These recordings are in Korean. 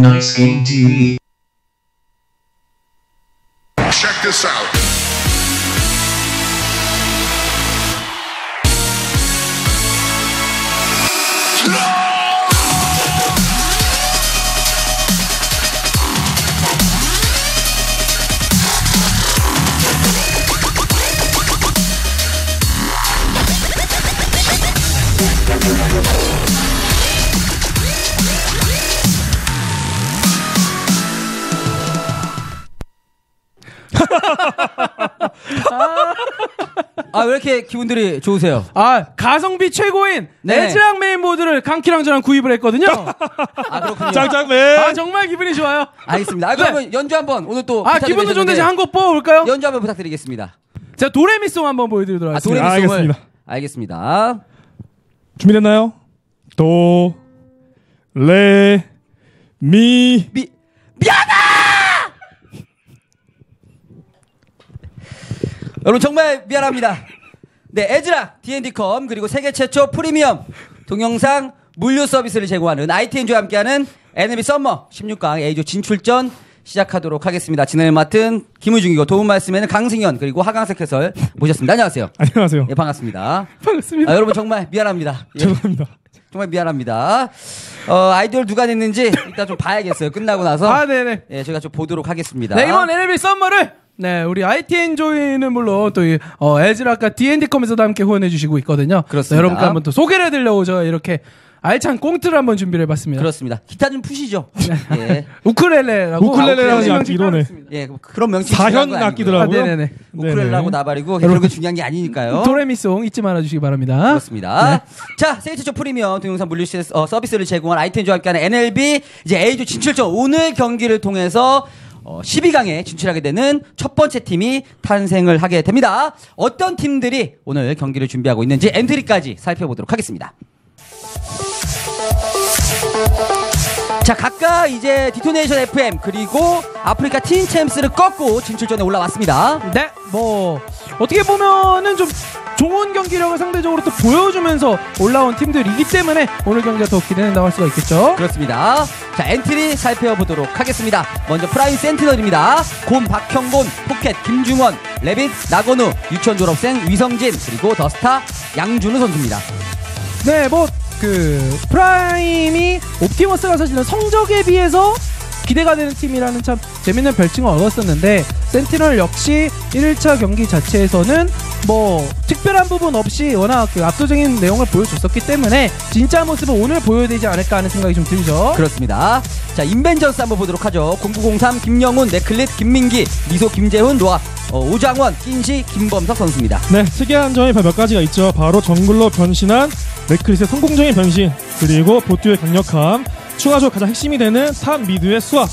Nice Game TV. 아, 왜 이렇게 기분들이 좋으세요? 아 가성비 최고인 네. 에즈랑 메인 모드를 강키랑 저랑 구입을 했거든요. 아, 그렇군요. 짱짱맨. 아 정말 기분이 좋아요. 알겠습니다. 아, 그러면 연주 한번 오늘 또 아 기분도 좋은데 내셨는데 한곡 뽑아볼까요? 연주 한번 부탁드리겠습니다. 제가 도레미송 한번 보여드리도록 아, 하겠습니다. 도레미송을 알겠습니다. 알겠습니다. 준비됐나요? 도, 레, 미. 미 미안하! 여러분 정말 미안합니다. 네, 에즈라 D&D컴 그리고 세계 최초 프리미엄 동영상 물류 서비스를 제공하는 ITN조와 함께하는 NMB 썸머 16강 A조 진출전 시작하도록 하겠습니다. 진행을 맡은 김우중이고 도움 말씀에는 강승현 그리고 하강석 해설 모셨습니다. 안녕하세요. 안녕하세요. 예, 반갑습니다. 반갑습니다. 아, 여러분 정말 미안합니다. 예. 죄송합니다. 정말 미안합니다. 어, 아이디어를 누가 냈는지 이따 좀 봐야겠어요. 끝나고 나서. 아 네네. 예, 제가 좀 보도록 하겠습니다. 네 이번 NLB 썸머를 네 우리 ITN 조이는 물론 또 이, 어, 에즈라과 D&D컴에서도 함께 후원해주시고 있거든요. 그렇습니다. 네, 여러분께 한번 또 소개를 해드리려고 제가 이렇게 알찬 꽁트를 한번 준비를 해봤습니다. 그렇습니다. 기타 좀 푸시죠. 예. 우쿨렐레라고 우쿨렐레라는 이러네. 예, 그런 명칭 사현 아니고요. 아, 악기더라고요. 네네네. 우쿨렐라고 나발이고 그런 게 중요한 게 아니니까요. 도레미송 잊지 말아주시기 바랍니다. 그렇습니다. 자, 세계 최초 프리미엄 동영상 물류 시- 어, 서비스를 제공한 아이템과 함께하는 NLB 이제 A조 진출전 오늘 경기를 통해서 어, 12강에 진출하게 되는 첫 번째 팀이 탄생을 하게 됩니다. 어떤 팀들이 오늘 경기를 준비하고 있는지 엔트리까지 살펴보도록 하겠습니다. 자, 각각 이제 디토네이션 FM 그리고 아프리카 팀 챔스를 꺾고 진출전에 올라왔습니다. 네, 뭐 어떻게 보면은 좀 좋은 경기력을 상대적으로 또 보여주면서 올라온 팀들이기 때문에 오늘 경기가 더 기대된다고 할 수가 있겠죠. 그렇습니다. 자, 엔트리 살펴보도록 하겠습니다. 먼저 프라임 센티널입니다. 곰 박형곤, 포켓 김중원, 레빗 나건우, 유치원 졸업생 위성진, 그리고 더스타 양준우 선수입니다. 네, 뭐 그 프라임이 옵티머스가 사실은 성적에 비해서 기대가 되는 팀이라는 참 재밌는 별칭을 얻었었는데 센티널 역시 1차 경기 자체에서는 뭐 특별한 부분 없이 워낙 그 압도적인 내용을 보여줬었기 때문에 진짜 모습을 오늘 보여야 되지 않을까 하는 생각이 좀 들죠. 그렇습니다. 자, 인벤전스 한번 보도록 하죠. 0903 김영훈, 네클릿 김민기, 미소 김재훈, 노아, 어, 오장원, 낀시 김범석 선수입니다. 네, 특이한 점이 몇 가지가 있죠. 바로 정글로 변신한 네크릿의 성공적인 변신, 그리고 보트의 강력함, 추가적으로 가장 핵심이 되는 탑 미드의 수학.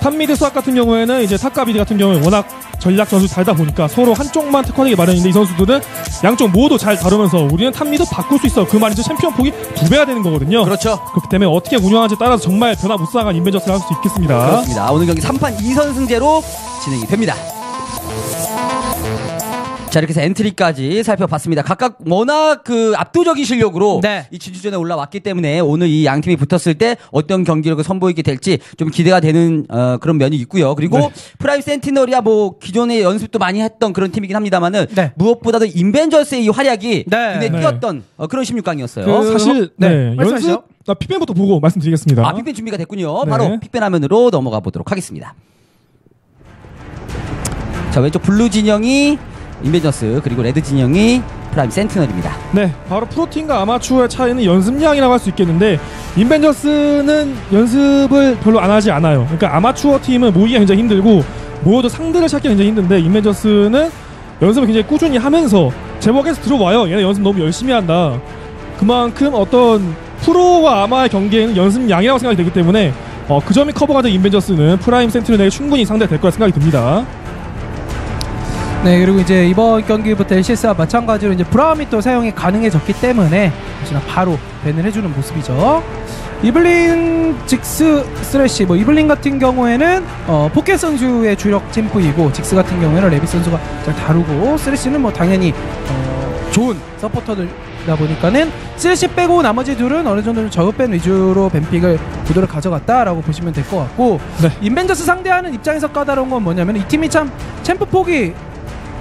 탑 미드 수학 같은 경우에는 이제 탑과 미드 같은 경우에 워낙 전략 전술 달다 보니까 서로 한쪽만 특화되기 마련인데 이 선수들은 양쪽 모두 잘 다루면서 우리는 탑 미드 바꿀 수 있어. 그 말이죠. 챔피언 폭이 두 배가 되는 거거든요. 그렇죠. 그렇기 때문에 어떻게 운영하는지에 따라서 정말 변화무쌍한 인벤저스를 할 수 있겠습니다. 그렇습니다. 오늘 경기 3판 2선 승제로 진행이 됩니다. 자 이렇게 해서 엔트리까지 살펴봤습니다. 각각 워낙 그 압도적인 실력으로 네. 이 진출전에 올라왔기 때문에 오늘 이 양 팀이 붙었을 때 어떤 경기력을 선보이게 될지 좀 기대가 되는 어, 그런 면이 있고요. 그리고 네. 프라임 센티널이야 뭐 기존에 연습도 많이 했던 그런 팀이긴 합니다만은 네. 무엇보다도 인벤져스의 이 활약이 네. 굉장히 네. 뛰었던 어, 그런 16강이었어요. 그 사실 네, 네. 연습 나 픽벤부터 보고 말씀드리겠습니다. 아, 픽벤 준비가 됐군요. 네. 바로 픽벤 화면으로 넘어가 보도록 하겠습니다. 자, 왼쪽 블루 진영이 인벤져스, 그리고 레드 진영이 프라임 센티널입니다. 네, 바로 프로팀과 아마추어의 차이는 연습량이라고 할 수 있겠는데 인벤져스는 연습을 별로 안 하지 않아요. 그러니까 아마추어 팀은 모이기가 굉장히 힘들고 모여도 상대를 찾기 굉장히 힘든데 인벤져스는 연습을 굉장히 꾸준히 하면서 제목에서 들어와요. 얘네 연습 너무 열심히 한다. 그만큼 어떤 프로와 아마의 경기에는 연습량이라고 생각이 되기 때문에 어, 그 점이 커버가 된 인벤져스는 프라임 센트럴에게 충분히 상대될 거라 생각이 듭니다. 네 그리고 이제 이번 경기부터 LCS와 마찬가지로 이제 브라움이 또 사용이 가능해졌기 때문에 역시나 바로 밴을 해주는 모습이죠. 이블린 직스 스래시 뭐 이블린 같은 경우에는 어, 포켓 선수의 주력 챔프이고 직스 같은 경우에는 레비 선수가 잘 다루고 스래시는 뭐 당연히 어, 좋은 서포터들 그러다 보니까는 쓰레쉬 빼고 나머지 둘은 어느 정도 저급밴 위주로 뱀픽을 구도를 가져갔다라고 보시면 될 것 같고 네. 인벤져스 상대하는 입장에서 까다로운 건 뭐냐면 이 팀이 참 챔프 폭이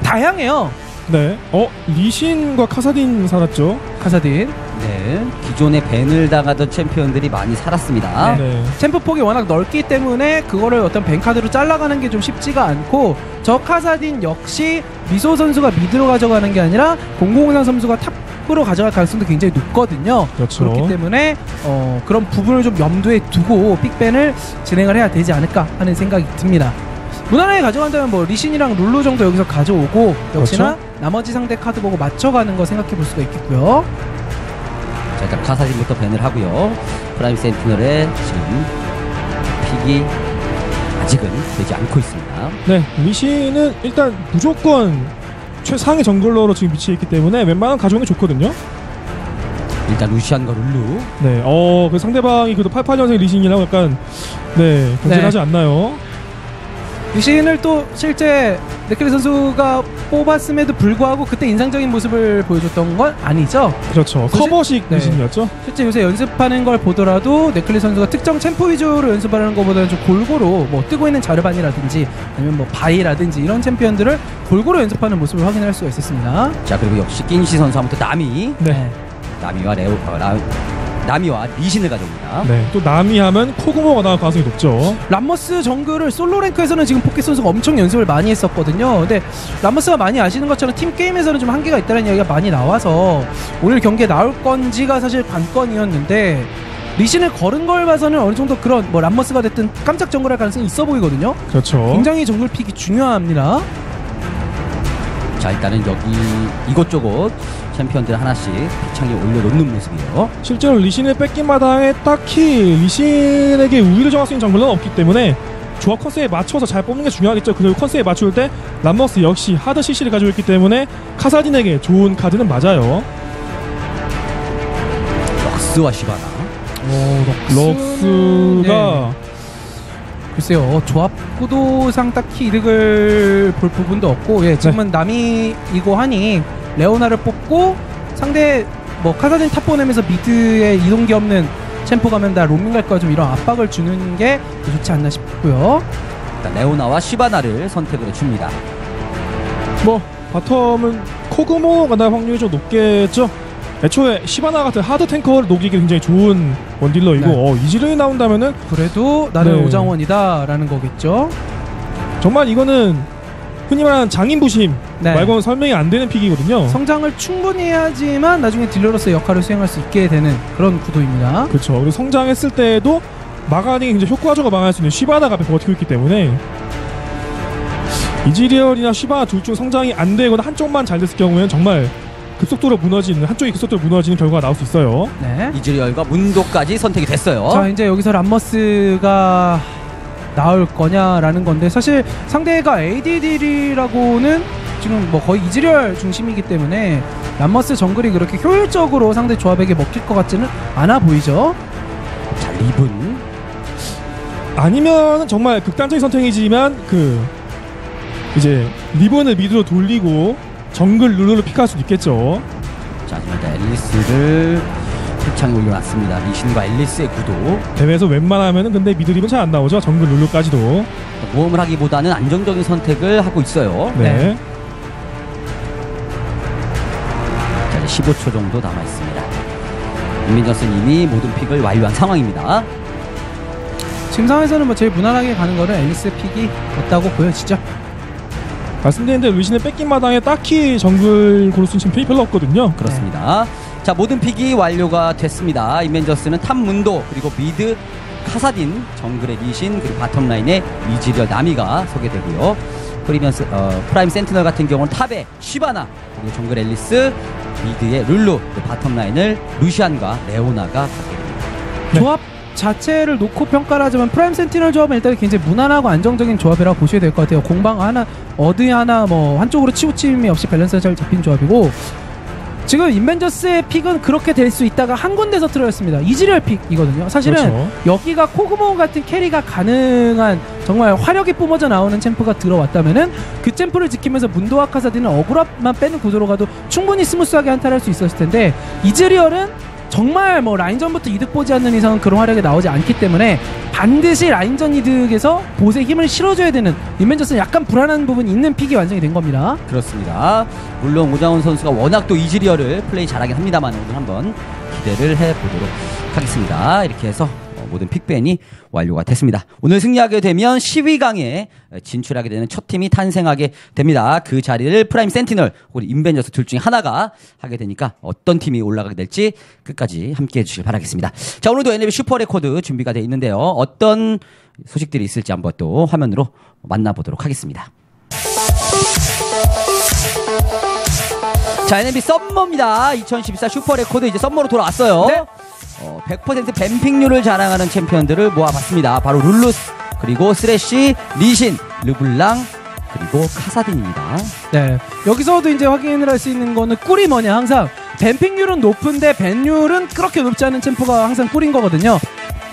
다양해요. 네. 어 리신과 카사딘 살았죠. 카사딘 네. 기존에 밴을 당하던 챔피언들이 많이 살았습니다. 네. 챔프 폭이 워낙 넓기 때문에 그거를 어떤 뱅카드로 잘라가는 게 좀 쉽지가 않고 저 카사딘 역시 미소 선수가 미드로 가져가는 게 아니라 공공상 선수가 탑으로 가져갈 가능성도 굉장히 높거든요. 그렇죠. 그렇기 때문에 어, 그런 부분을 좀 염두에 두고 픽밴을 진행을 해야 되지 않을까 하는 생각이 듭니다. 무난하게 가져간다면 뭐 리신이랑 룰루 정도 여기서 가져오고 역시나 그렇죠. 나머지 상대 카드 보고 맞춰가는 거 생각해 볼 수가 있겠고요. 자, 일단 카사딘부터 밴을 하고요. 프라임 센티널의 지금 픽이 아직은 되지 않고 있습니다. 네. 리신은 일단 무조건 최상의 정글러로 지금 위치해 있기 때문에 웬만하면 가져오는 게 좋거든요. 일단 루시안과 룰루. 네. 어, 그 상대방이 그래도 88년생 리신이라고 약간 네, 경쟁하지 않나요? 리신을 또 실제 네클리 선수가 뽑았음에도 불구하고 그때 인상적인 모습을 보여줬던 건 아니죠. 그렇죠. 커버식 네. 리신이었죠. 실제 요새 연습하는 걸 보더라도 네클리 선수가 특정 챔프 위주로 연습하는 것보다는 좀 골고루 뭐 뜨고 있는 자르반이라든지 아니면 뭐 바이라든지 이런 챔피언들을 골고루 연습하는 모습을 확인할 수가 있었습니다. 자, 그리고 역시 낀시 선수 하면 또 나미. 네. 나미와 레오, 어, 라, 나미와 리신을 가져옵니다. 네. 또 남이 하면 코그모가 나올 가능성이 높죠. 람머스 정글을 솔로 랭크에서는 지금 포켓 선수가 엄청 연습을 많이 했었거든요. 근데 람머스가 많이 아시는 것처럼 팀 게임에서는 좀 한계가 있다는 이야기가 많이 나와서 오늘 경기에 나올 건지가 사실 관건이었는데 리신을 걸은 걸 봐서는 어느 정도 그런 뭐 람머스가 됐든 깜짝 정글할 가능성이 있어 보이거든요. 그렇죠. 굉장히 정글 픽이 중요합니다. 자, 일단은 여기 이곳저곳 챔피언들 하나씩 피창에 올려놓는 모습이에요. 실제로 리신을 뺏긴 마당에 딱히 리신에게 우위를 정할 수 있는 정글은 없기 때문에 조합 컨셉에 맞춰서 잘 뽑는 게 중요하겠죠. 그리고 컨셉에 맞출 때 람머스 역시 하드 CC를 가지고 있기 때문에 카사딘에게 좋은 카드는 맞아요. 럭스와 시바나. 럭스가 네. 글쎄요 조합 구도상 딱히 이득을 볼 부분도 없고 예 지금은 남이 이고 하니 레오나를 뽑고 상대 뭐 카사딘 탑 보내면서 미드에 이동기 없는 챔프 가면 나 로밍 갈 거야 좀 이런 압박을 주는 게 좋지 않나 싶고요 일단 레오나와 시바나를 선택을 해줍니다. 뭐 바텀은 코그모가 날 확률이 좀 높겠죠. 애초에 시바나 같은 하드 탱커를 녹이기 굉장히 좋은 원딜러이고 네. 어, 이지르이 나온다면은 그래도 나는 네. 오장원이다라는 거겠죠 정말 이거는 흔히 말하는 장인 부심 네. 말고는 설명이 안 되는 픽이거든요. 성장을 충분히 해야지만 나중에 딜러로서 역할을 수행할 수 있게 되는 그런 구도입니다 그렇죠. 그리고 성장했을 때에도 마가니 굉장히 효과적으로 망할 수 있는 쉬바나가 앞에 버티고 있기 때문에 이지리얼이나 쉬바나 둘중 성장이 안 되거나 한쪽만 잘 됐을 경우에는 정말 급속도로 무너지는 한쪽이 급속도로 무너지는 결과가 나올 수 있어요. 네 이즈리얼과 문도까지 선택이 됐어요. 자 이제 여기서 람머스가 나올 거냐라는 건데 사실 상대가 ADD라고는 지금 뭐 거의 이즈리얼 중심이기 때문에 람머스 정글이 그렇게 효율적으로 상대 조합에게 먹힐 것 같지는 않아 보이죠. 자, 리븐. 아니면 정말 극단적인 선택이지만 그 이제 리본을 미드로 돌리고 정글 룰루를 픽할 수도 있겠죠. 자, 일단 앨리스를 피창에 올려놨습니다. 리신과 앨리스의 구도. 대회에서 웬만하면은 근데 미드 리본 잘안 나오죠. 정글 룰루까지도. 모험을 하기보다는 안정적인 선택을 하고 있어요. 네. 네. 자, 이제 15초 정도 남아 있습니다. 임민저스는 이미 모든 픽을 완료한 상황입니다. 지금 상황에서는 뭐 제일 무난하게 가는 거는 앨리스 픽이 맞다고 보여지죠. 말씀드렸는데 루시는 뺏긴 마당에 딱히 정글 수 있는 챔피언이 별로 없거든요. 그렇습니다. 자, 모든 픽이 완료가 됐습니다. 이멘저스는 탑 문도 그리고 미드 카사딘, 정글의 리신 그리고 바텀 라인의 이지리얼 나미가 소개되고요. 프리미엄스 어, 프라임 센티널 같은 경우는 탑에 시바나 그리고 정글 앨리스, 미드의 룰루, 그리고 바텀 라인을 루시안과 레오나가 갖게 됩니다. 네. 조합 자체를 놓고 평가를 하자면 프라임 센티널 조합은 일단 굉장히 무난하고 안정적인 조합이라고 보셔야 될 것 같아요. 공방 하나 어디 하나 뭐 한쪽으로 치우침이 없이 밸런스가 잘 잡힌 조합이고 지금 인벤저스의 픽은 그렇게 될 수 있다가 한 군데서 틀어졌습니다. 이즈리얼 픽이거든요. 사실은 그렇죠. 여기가 코그모 같은 캐리가 가능한 정말 화력이 뿜어져 나오는 챔프가 들어왔다면은 그 챔프를 지키면서 문도와 카사디는 어그랍만 빼는 구도로 가도 충분히 스무스하게 한타를 할 수 있었을 텐데 이즈리얼은 정말 뭐 라인전부터 이득 보지 않는 이상은 그런 화력이 나오지 않기 때문에 반드시 라인전 이득에서 보스에 힘을 실어줘야 되는 인벤저스는 약간 불안한 부분이 있는 픽이 완성이 된 겁니다. 그렇습니다. 물론 오장훈 선수가 워낙 또 이즈리얼을 플레이 잘하긴 합니다만 오늘 한번 기대를 해보도록 하겠습니다. 이렇게 해서 어, 모든 픽밴이 완료가 됐습니다. 오늘 승리하게 되면 10위강에 진출하게 되는 첫 팀이 탄생하게 됩니다. 그 자리를 프라임 센티널 혹은 인벤져스 둘 중에 하나가 하게 되니까 어떤 팀이 올라가게 될지 끝까지 함께 해주시길 바라겠습니다. 자 오늘도 NLB 슈퍼 레코드 준비가 되어 있는데요. 어떤 소식들이 있을지 한번 또 화면으로 만나보도록 하겠습니다. 자, NMB 썸머입니다. 2014 슈퍼 레코드 이제 썸머로 돌아왔어요. 네. 어, 100% 뱀픽률을 자랑하는 챔피언들을 모아봤습니다. 바로 룰루스, 그리고 쓰레쉬, 리신, 르블랑, 그리고 카사딘입니다. 네. 여기서도 이제 확인을 할 수 있는 거는 꿀이 뭐냐 항상 뱀픽률은 높은데 밴률은 그렇게 높지 않은 챔프가 항상 꿀인 거거든요.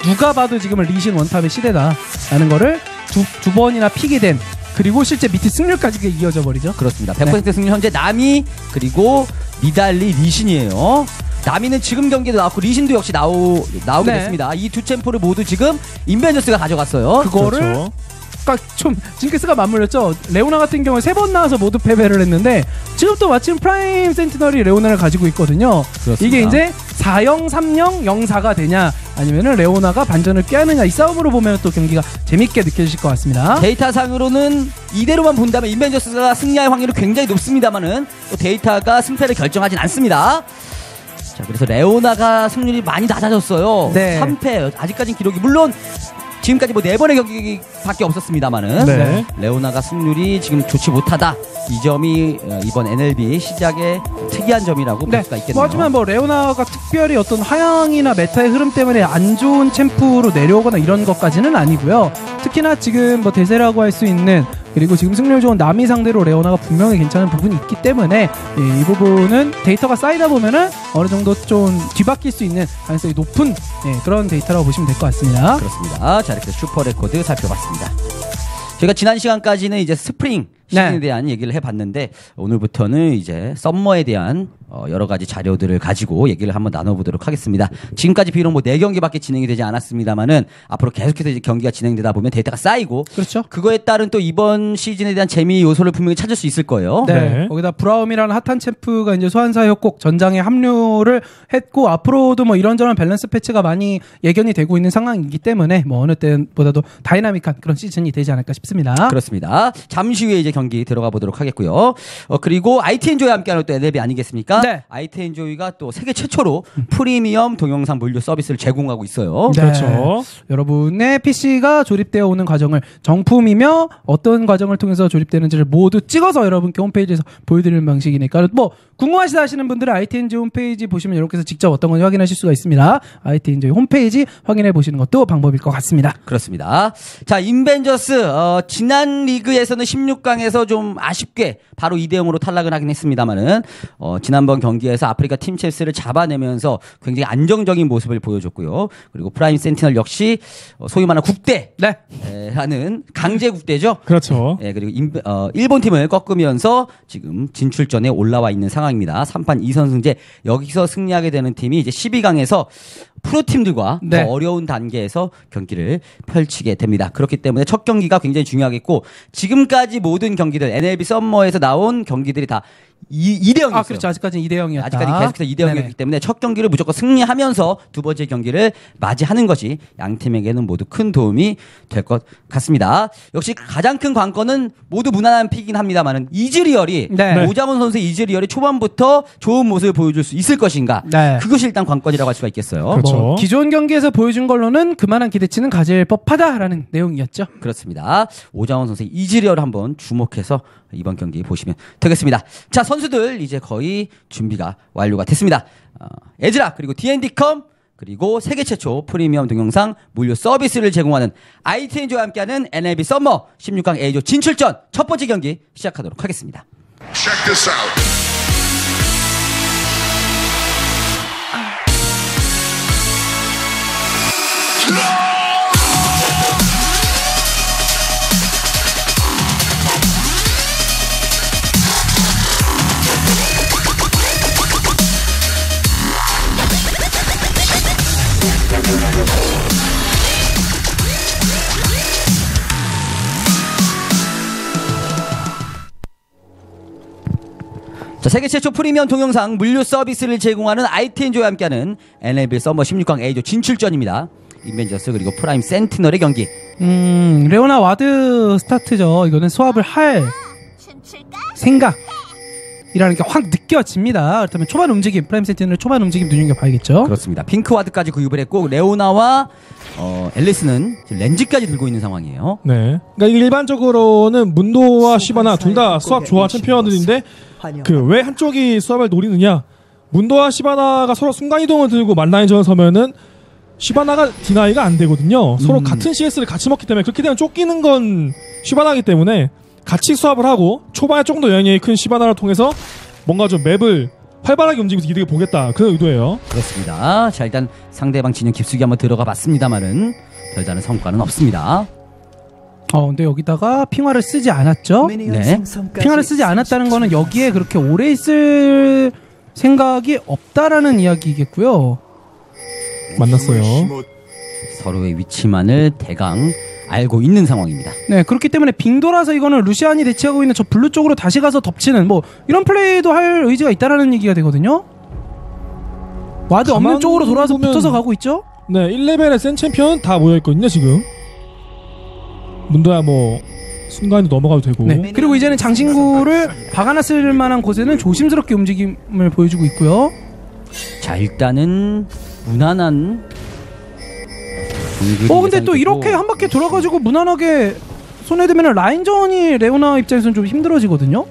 누가 봐도 지금은 리신 원탑의 시대다라는 거를 두, 두 번이나 픽이 된 그리고 실제 밑에 승률까지 이어져 버리죠. 그렇습니다. 100% 승률 현재 나미, 그리고 니달리, 리신이에요. 나미는 지금 경기도 나왔고 리신도 역시 나오, 나오게 네. 됐습니다. 이 두 챔프를 모두 지금 인벤져스가 가져갔어요. 그거를 그렇죠. 그러니까 좀 징크스가 맞물렸죠. 레오나 같은 경우에 세 번 나와서 모두 패배를 했는데 지금 또 마침 프라임 센티널이 레오나를 가지고 있거든요. 그렇습니다. 이게 이제 4-0, 3-0, 0-4가 되냐 아니면은 레오나가 반전을 꾀하느냐 이 싸움으로 보면 또 경기가 재밌게 느껴질 것 같습니다. 데이터상으로는 이대로만 본다면 인벤져스가 승리할 확률이 굉장히 높습니다만은 또 데이터가 승패를 결정하진 않습니다. 자, 그래서 레오나가 승률이 많이 낮아졌어요. 네. 3패. 아직까지는 기록이 물론 지금까지 뭐 네 번의 경기밖에 없었습니다만은 네. 레오나가 승률이 지금 좋지 못하다. 이 점이 어, 이번 NLB 시작의 특이한 점이라고 볼 수가 있겠네요. 뭐 하지만 뭐 레오나가 특별히 어떤 하향이나 메타의 흐름 때문에 안 좋은 챔프로 내려오거나 이런 것까지는 아니고요. 특히나 지금 뭐 대세라고 할 수 있는 그리고 지금 승률 좋은 남이 상대로 레오나가 분명히 괜찮은 부분이 있기 때문에 예, 이 부분은 데이터가 쌓이다 보면은 어느 정도 좀 뒤바뀔 수 있는 가능성이 높은 예, 그런 데이터라고 보시면 될 것 같습니다. 그렇습니다. 자, 이렇게 슈퍼 레코드 살펴봤습니다. 저희가 지난 시간까지는 이제 스프링 시즌에 네. 대한 얘기를 해봤는데 오늘부터는 이제 썸머에 대한 어, 여러 가지 자료들을 가지고 얘기를 한번 나눠보도록 하겠습니다. 지금까지 비록 뭐네 경기밖에 진행이 되지 않았습니다만은 앞으로 계속해서 이제 경기가 진행되다 보면 데이터가 쌓이고 그렇죠. 그거에 따른 또 이번 시즌에 대한 재미 요소를 분명히 찾을 수 있을 거예요. 네. 네. 거기다 브라움이라는 핫한 챔프가 이제 소환사였고 전장에 합류를 했고 앞으로도 뭐 이런저런 밸런스 패치가 많이 예견이 되고 있는 상황이기 때문에 뭐 어느 때보다도 다이나믹한 그런 시즌이 되지 않을까 싶습니다. 그렇습니다. 잠시 후에 이제 경기 들어가 보도록 하겠고요. 어, 그리고 IT엔조이와 함께하는 또 NLB 아니겠습니까? 네. IT엔조이가 또 세계 최초로 프리미엄 동영상 물류 서비스를 제공하고 있어요. 네. 그렇죠. 여러분의 PC가 조립되어 오는 과정을 정품이며 어떤 과정을 통해서 조립되는지를 모두 찍어서 여러분께 홈페이지에서 보여드리는 방식이니까 뭐 궁금하시다 하시는 분들은 ITNG 홈페이지 보시면 이렇게 해서 직접 어떤 건지 확인하실 수가 있습니다. ITNG 홈페이지 확인해 보시는 것도 방법일 것 같습니다. 그렇습니다. 자, 인벤저스, 어, 지난 리그에서는 16강에서 좀 아쉽게 바로 2대 0으로 탈락을 하긴 했습니다만은, 어, 지난번 경기에서 아프리카 팀 첼스를 잡아내면서 굉장히 안정적인 모습을 보여줬고요. 그리고 프라임 센티널 역시, 어, 소위 말하는 국대, 네. 에, 하는 강제 국대죠. 그렇죠. 예, 그리고 인, 어, 일본 팀을 꺾으면서 지금 진출전에 올라와 있는 상황입니다. 3판 2선 승제 여기서 승리하게 되는 팀이 이제 12강에서 프로팀들과 네. 더 어려운 단계에서 경기를 펼치게 됩니다. 그렇기 때문에 첫 경기가 굉장히 중요하겠고 지금까지 모든 경기들 NLB 썸머에서 나온 경기들이 다 2, 대 0이었어요. 아, 그렇죠. 아직까지는 2대 0이었다. 아직까지 계속해서 2대 0이었기 때문에 첫 경기를 무조건 승리하면서 두 번째 경기를 맞이하는 것이 양 팀에게는 모두 큰 도움이 될 것 같습니다. 역시 가장 큰 관건은 모두 무난한 픽이긴 합니다만은 이즈리얼이 네. 오자문 선수의 이즈리얼이 초반부터 좋은 모습을 보여줄 수 있을 것인가 네. 그것이 일단 관건이라고 할 수가 있겠어요. 그렇죠. 뭐 기존 경기에서 보여준 걸로는 그만한 기대치는 가질 법하다라는 내용이었죠. 그렇습니다. 오자원 선수의 이즈리얼을 한번 주목해서 이번 경기 보시면 되겠습니다. 자, 선수들 이제 거의 준비가 완료가 됐습니다. 어, 에즈라 그리고 D&D컴 그리고 세계 최초 프리미엄 동영상 무료 서비스를 제공하는 ITN조와 함께하는 NLB 썸머 16강 A조 진출전 첫 번째 경기 시작하도록 하겠습니다. Check this out. 자, 세계 최초 프리미엄 동영상 물류 서비스를 제공하는 ITN조와 함께하는 NLB 썸머 16강 A조 진출전입니다. 인벤져스 그리고 프라임 센티널의 경기. 음, 레오나 와드 스타트죠. 이거는 수합을 할 생각 이라는 게 확 느껴집니다. 그렇다면 초반 움직임, 프라임 센티널의 초반 움직임 눈여겨봐야겠죠. 그렇습니다. 핑크와드까지 구입을 했고 레오나와 어, 앨리스는 지금 렌즈까지 들고 있는 상황이에요. 네. 그러니까 일반적으로는 문도와 시바나 둘 다 수압 좋아 챔피언들인데 그 왜 한쪽이 수압을 노리느냐? 문도와 시바나가 서로 순간 이동을 들고 만라인전을 서면은 시바나가 디나이가 안 되거든요. 서로 음. 같은 CS를 같이 먹기 때문에 그렇게 되면 쫓기는 건 시바나기 때문에 같이 수압을 하고 초반에 조금 더 영향이 큰 시바나를 통해서 뭔가 좀 맵을 활발하게 움직이면서 이득을 보겠다 그런 의도예요. 그렇습니다. 자 일단 상대방 진영 깊숙이 한번 들어가 봤습니다만은 별다른 성과는 없습니다. 어, 근데 여기다가 핑화를 쓰지 않았죠. 네. 핑화를 쓰지 않았다는 거는 여기에 그렇게 오래 있을 생각이 없다라는 이야기겠고요. 만났어요. 서로의 위치만을 대강 알고 있는 상황입니다. 네, 그렇기 때문에 빙돌아서 이거는 루시안이 대치하고 있는 저 블루 쪽으로 다시 가서 덮치는 뭐 이런 플레이도 할 의지가 있다라는 얘기가 되거든요. 와드 없는 쪽으로 돌아서 보면- 붙어서 가고 있죠. 네, 1레벨의 센 챔피언 다 모여 있거든요 지금. 문도야 뭐 순간도 넘어가도 되고. 네. 그리고 이제는 장신구를 박아놨을 만한 곳에는 조심스럽게 움직임을 보여주고 있고요. 자 일단은 무난한. 어, 근데 또 이렇게 한 바퀴 돌아가지고 무난하게 손해되면 라인전이 레오나 입장에서는 좀 힘들어지거든요.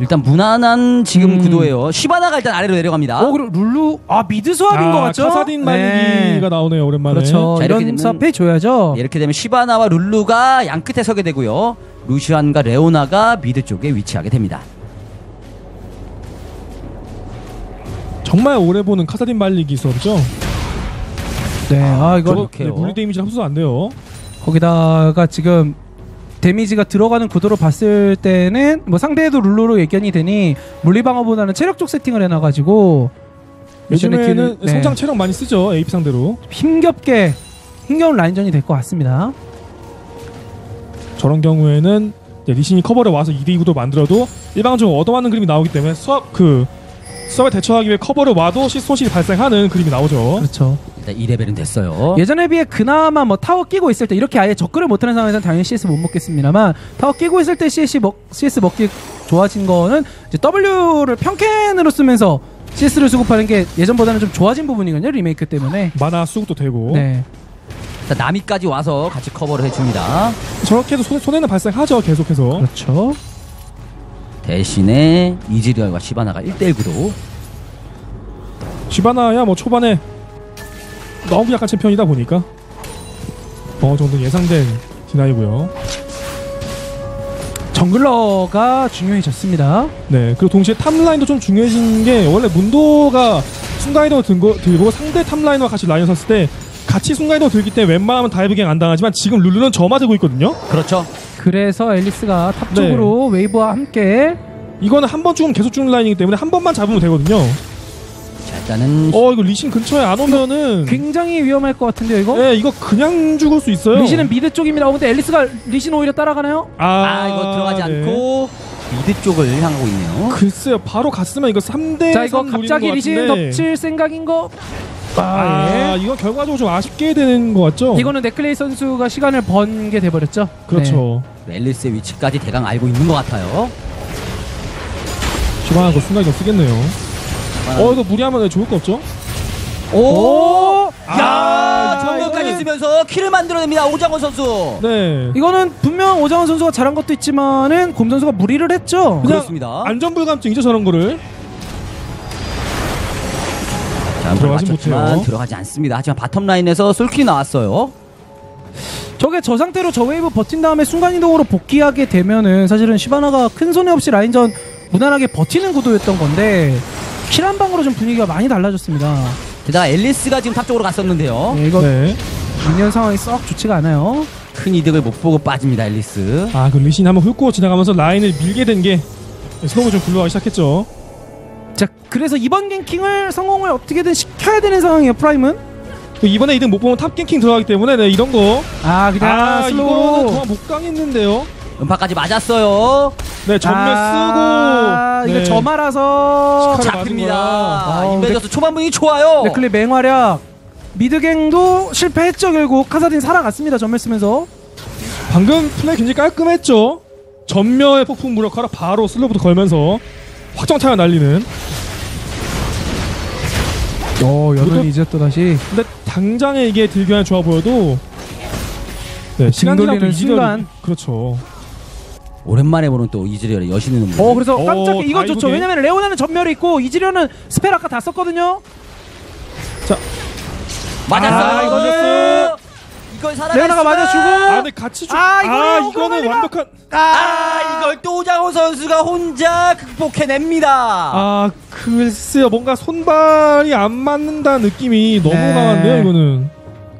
일단 무난한 지금 음. 구도예요. 시바나가 일단 아래로 내려갑니다. 어, 그리고 룰루 아 미드 수합인 것 같죠? 카사딘 네. 말기가 나오네요 오랜만에. 그렇죠. 자, 이렇게 이런 해줘야죠. 네, 이렇게 되면 시바나와 룰루가 양 끝에 서게 되고요. 루시안과 레오나가 미드 쪽에 위치하게 됩니다. 정말 오래 보는 카사딘 말리기 수업이죠. 네, 아 이거 저거 이렇게요. 네, 물리 데미지 합수 안 돼요. 거기다가 지금 데미지가 들어가는 구도로 봤을 때는 뭐 상대에도 룰루로 예견이 되니 물리 방어보다는 체력 쪽 세팅을 해놔가지고 요즘에는 네, 성장 체력 많이 쓰죠 AP 상대로. 힘겹게 힘겨운 라인전이 될 것 같습니다. 저런 경우에는 리신이 커버를 와서 2대 2구도 만들어도 일방적으로 얻어맞는 그림이 나오기 때문에 수압 그 수압에 대처하기 위해 커버를 와도 시 소실이 발생하는 그림이 나오죠. 그렇죠. 일단 2레벨은 됐어요. 예전에 비해 그나마 뭐 타워 끼고 있을 때 이렇게 아예 접근을 못하는 상황에서는 당연히 CS 못 먹겠습니다만 타워 끼고 있을 때 CS 먹 CS 먹기 좋아진 거는 이제 W를 평캔으로 쓰면서 CS를 수급하는 게 예전보다는 좀 좋아진 부분이거든요 리메이크 때문에. 만화 수급도 되고 네. 자, 나미까지 와서 같이 커버를 해줍니다. 저렇게 해도 손해, 손해는 발생하죠 계속해서. 그렇죠. 대신에 이즈리얼과 시바나가 1대1 구도. 쥐바나야 뭐 초반에 너무 약한 챔피언이다 보니까 어느 정도 예상된 디나이고요. 정글러가 중요해졌습니다. 네 그리고 동시에 탑라인도 좀 중요해진 게 원래 문도가 순간이동을 들고, 들고 상대 탑라인과 같이 라인을 섰을 때 같이 순간이동 들기 때문에 웬만하면 다이브갱 안 당하지만 지금 룰루는 저마 들고 있거든요. 그렇죠. 그래서 앨리스가 탑 네. 쪽으로 웨이브와 함께 이거는 한 번 죽으면 계속 죽는 라인이기 때문에 한 번만 잡으면 되거든요. 자, 일단은 어 이거 리신 근처에 안 오면은 굉장히 위험할 것 같은데요 이거? 네 이거 그냥 죽을 수 있어요. 리신은 미드 쪽입니다. 어, 근데 앨리스가 리신 오히려 따라가나요? 아, 이거 들어가지 네. 않고 미드 쪽을 향하고 있네요. 글쎄요 바로 갔으면 이거 3대 자 이거 갑자기 리신 덮칠 생각인 거? 아, 아, 예. 이건 결과적으로 좀 아쉽게 되는 것 같죠? 이거는 네클레이 선수가 시간을 번 게 돼버렸죠. 그렇죠. 앨리스의 위치까지 대강 알고 있는 것 같아요. 시바나 그 순간 이거 쓰겠네요. 어 이거 무리하면 좋을 거 없죠? 오! 야! 아, 이거는- 쓰면서 킬을 만들어냅니다. 오장원 선수. 네. 이거는 분명 오장원 선수가 잘한 것도 있지만은 곰 선수가 무리를 했죠. 그냥 그렇습니다. 안전불감증이죠 저런 거를. 자, 맞췄지만 못해요. 들어가지 않습니다. 하지만 바텀 라인에서 솔킬이 나왔어요. 저게 저 상태로 저 웨이브 버틴 다음에 순간이동으로 복귀하게 되면은 사실은 시바나가 큰 손해 없이 라인전 무난하게 버티는 구도였던 건데 킬 한 방으로 좀 분위기가 많이 달라졌습니다. 게다가 앨리스가 지금 탑 쪽으로 갔었는데요. 네, 이거 네. 미니언 상황이 썩 좋지가 않아요. 큰 이득을 못 보고 빠집니다. 앨리스. 아 그 리신 한번 훑고 지나가면서 라인을 밀게 된 게 스노우 좀 굴러가기 시작했죠. 자, 그래서 이번 갱킹을 성공을 어떻게든 시켜야 되는 상황이에요. 프라임은. 이번에 이등 못 보면 탑 갱킹 들어가기 때문에 네, 이런 거. 아 그냥 아, 이거는 슬로우 도망 못 가겠는데요. 음파까지 맞았어요. 네, 전멸 아, 쓰고. 이거 네. 저말아서 시카를 잡힙니다. 맞은 아, 거야. 인베저스 초반 분위기 좋아요. 네클리 맹활약 미드갱도 실패했죠 결국 카사딘 살아갔습니다 전멸 쓰면서 방금 플레이 굉장히 깔끔했죠. 전멸 폭풍 무력화라 바로 슬로부터 걸면서 확정 차가 날리는. 어 여전히 이제 또 다시 근데 당장에 이게 들교환 좋아 보여도 네, 시간 돌리는 순간. 그렇죠. 오랜만에 보는 또 이즈리얼의 여신의 눈물. 어 그래서 오, 깜짝이야 이거 다 좋죠. 왜냐면 레오나는 전멸이 있고 이즈리언은 스펠 아까 다 썼거든요 맞았어요. 아, 이거 이걸 이걸 살아갈 레오나가 수가. 맞아주고 아, 근데 같이 주... 아, 아, 이거는 이거는 오그라들리가- 완벽한 아, 이걸 또 오장호 선수가 혼자 극복해냅니다. 아, 글쎄요. 뭔가 손발이 안 맞는다는 느낌이 너무 네. 강한데요, 이거는.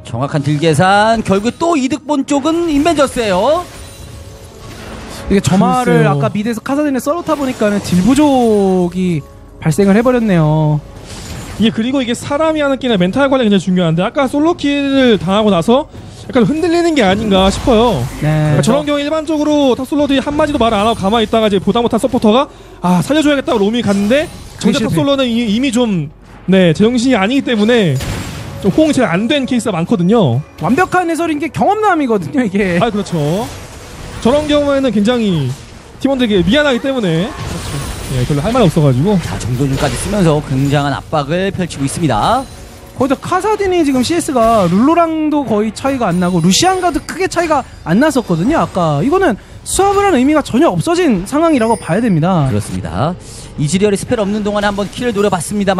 정확한 딜 계산. 결국 또 이득 본 쪽은 인벤저스예요. 이게 저말을 글쎄요. 아까 미드에서 카사딘에 썰어타 보니까는 딜 부족이 발생을 해버렸네요 이게 그리고 이게 사람이 하는 게임의 멘탈 관리 굉장히 중요한데 아까 솔로 킬을 당하고 나서 약간 흔들리는 게 아닌가 싶어요. 네 그러니까 저런 경우 일반적으로 탑솔로들이 한마디도 말 안 하고 가만히 있다가 이제 보다 못한 서포터가 아 살려줘야겠다고 로밍이 갔는데 정작. 탑솔로는 이- 이미 좀 네, 제정신이 아니기 때문에 좀 호응이 잘 안 된 케이스가 많거든요. 완벽한 해설인 게 경험남이거든요 이게 아 그렇죠. 저런 경우에는 굉장히 팀원들에게 미안하기 때문에 그렇죠. 예, 별로 할 말이 없어가지고 자, 정도준까지 쓰면서 굉장한 압박을 펼치고 있습니다. 거기다 카사딘이 지금 CS가 룰로랑도 거의 차이가 안 나고 루시안과도 크게 차이가 안 났었거든요 아까 이거는 수합을 하는 의미가 전혀 없어진 상황이라고 봐야 됩니다 그렇습니다. 이즈리얼이 스펠 없는 동안에 한번 킬을 노려봤습니다만